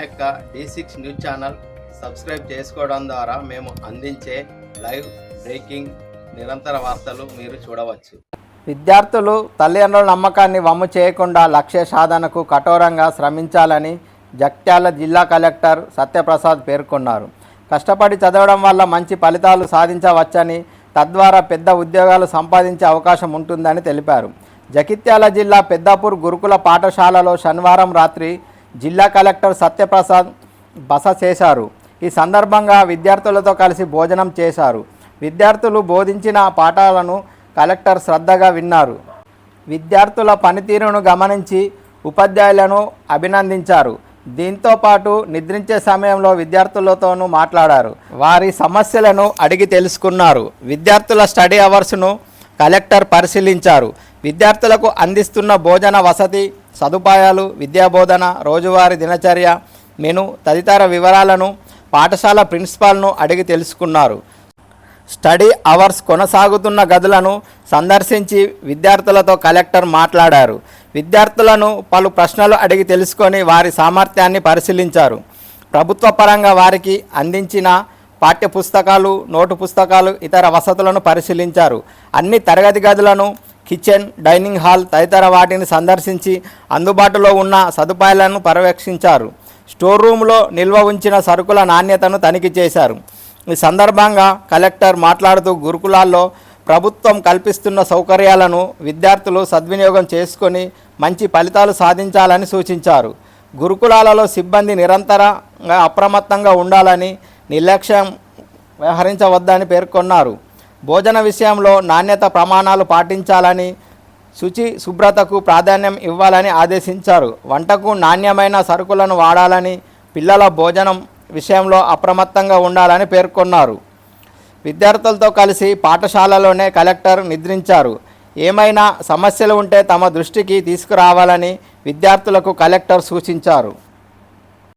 యొక్క D six news channel subscribe చేసుకోవడం ద్వారా మేము అందించే లైవ్ బ్రేకింగ్ నిరంతర వార్తలు మీరు చూడవచ్చు. విద్యార్థులు తల్లిదండ్రుల నమ్మకాన్ని వమ్ము చేయకుండా లక్ష్య సాధనకు కఠోరంగా శ్రమించాలని జగిత్యాల జిల్లా కలెక్టర్ సత్యప్రసాద్ పేర్కొన్నారు. కష్టపడి చదవడం వల్ల మంచి ఫలితాలు సాధించవచ్చని తద్వారా పెద్ద ఉద్యోగాలు సంపాదించే అవకాశం ఉంటుందని తెలిపారు. జగిత్యాల జిల్లా పెద్దాపూర్ గురుకుల పాఠశాలలో శనివారం రాత్రి జిల్లా కలెక్టర్ సత్యప్రసాద్ బస చేశారు. ఈ సందర్భంగా విద్యార్థులతో కలిసి భోజనం చేశారు. విద్యార్థులు బోధించిన పాఠాలను కలెక్టర్ శ్రద్ధగా విన్నారు. విద్యార్థుల పనితీరును గమనించి ఉపాధ్యాయులను అభినందించారు. దీంతో పాటు నిద్రించే సమయంలో విద్యార్థులతోనూ మాట్లాడారు. వారి సమస్యలను అడిగి తెలుసుకున్నారు. విద్యార్థుల స్టడీ అవర్స్ను కలెక్టర్ పరిశీలించారు. విద్యార్థులకు అందిస్తున్న భోజన వసతి సదుపాయాలు విద్యాబోధన రోజువారీ దినచర్య మెను తదితర వివరాలను పాఠశాల ప్రిన్సిపాల్ను అడిగి తెలుసుకున్నారు. స్టడీ అవర్స్ కొనసాగుతున్న గదులను సందర్శించి విద్యార్థులతో కలెక్టర్ మాట్లాడారు. విద్యార్థులను పలు ప్రశ్నలు అడిగి తెలుసుకొని వారి సామర్థ్యాన్ని పరిశీలించారు. ప్రభుత్వ పరంగా వారికి అందించిన పాఠ్య పుస్తకాలు నోటు పుస్తకాలు ఇతర వసతులను పరిశీలించారు. అన్ని తరగతి గదులను కిచెన్ డైనింగ్ హాల్ తదితర వాటిని సందర్శించి అందుబాటులో ఉన్న సదుపాయాలను పర్యవేక్షించారు. స్టోర్ రూమ్లో నిల్వ ఉంచిన సరుకుల నాణ్యతను తనిఖీ చేశారు. ఈ సందర్భంగా కలెక్టర్ మాట్లాడుతూ గురుకులాల్లో ప్రభుత్వం కల్పిస్తున్న సౌకర్యాలను విద్యార్థులు సద్వినియోగం చేసుకొని మంచి ఫలితాలు సాధించాలని సూచించారు. గురుకులాలలో సిబ్బంది నిరంతరంగా అప్రమత్తంగా ఉండాలని నిర్లక్ష్యం వ్యవహరించవద్దని పేర్కొన్నారు. భోజన విషయంలో నాణ్యత ప్రమాణాలు పాటించాలని శుచి శుభ్రతకు ప్రాధాన్యం ఇవ్వాలని ఆదేశించారు. వంటకు నాణ్యమైన సరుకులను వాడాలని పిల్లల భోజనం విషయంలో అప్రమత్తంగా ఉండాలని పేర్కొన్నారు. విద్యార్థులతో కలిసి పాఠశాలలోనే కలెక్టర్ నిద్రించారు. ఏమైనా సమస్యలు ఉంటే తమ దృష్టికి తీసుకురావాలని విద్యార్థులకు కలెక్టర్ సూచించారు.